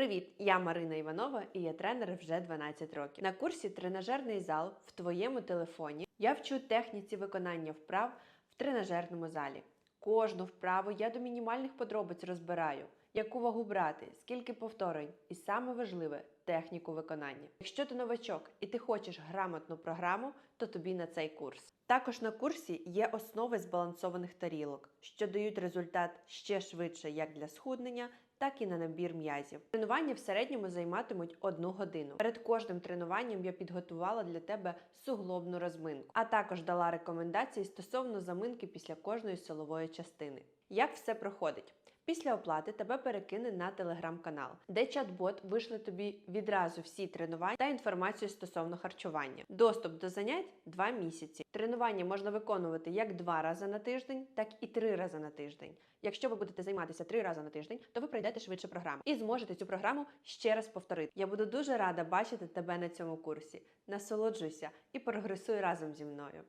Привіт! Я Марина Іванова і я тренер вже 12 років. На курсі Тренажерний зал в твоєму телефоні я вчу техніці виконання вправ в тренажерному залі. Кожну вправу я до мінімальних подробиць розбираю, яку вагу брати, скільки повторень, і саме важливе техніку виконання. Якщо ти новачок і ти хочеш грамотну програму, то тобі на цей курс. Також на курсі є основи збалансованих тарілок, що дають результат ще швидше як для схуднення, так і на набір м'язів. Тренування в середньому займатимуть одну годину. Перед кожним тренуванням я підготувала для тебе суглобну розминку, а також дала рекомендації стосовно заминки після кожної силової частини. Як все проходить? Після оплати тебе перекине на телеграм-канал, де чат-бот вишле тобі відразу всі тренування та інформацію стосовно харчування. Доступ до занять 2 місяці. Тренування можна виконувати як 2 рази на тиждень, так і 3 рази на тиждень. Якщо ви будете займатися 3 рази на тиждень, то ви пройдете швидше програму і зможете цю програму ще раз повторити. Я буду дуже рада бачити тебе на цьому курсі. Насолоджуйся і прогресуй разом зі мною.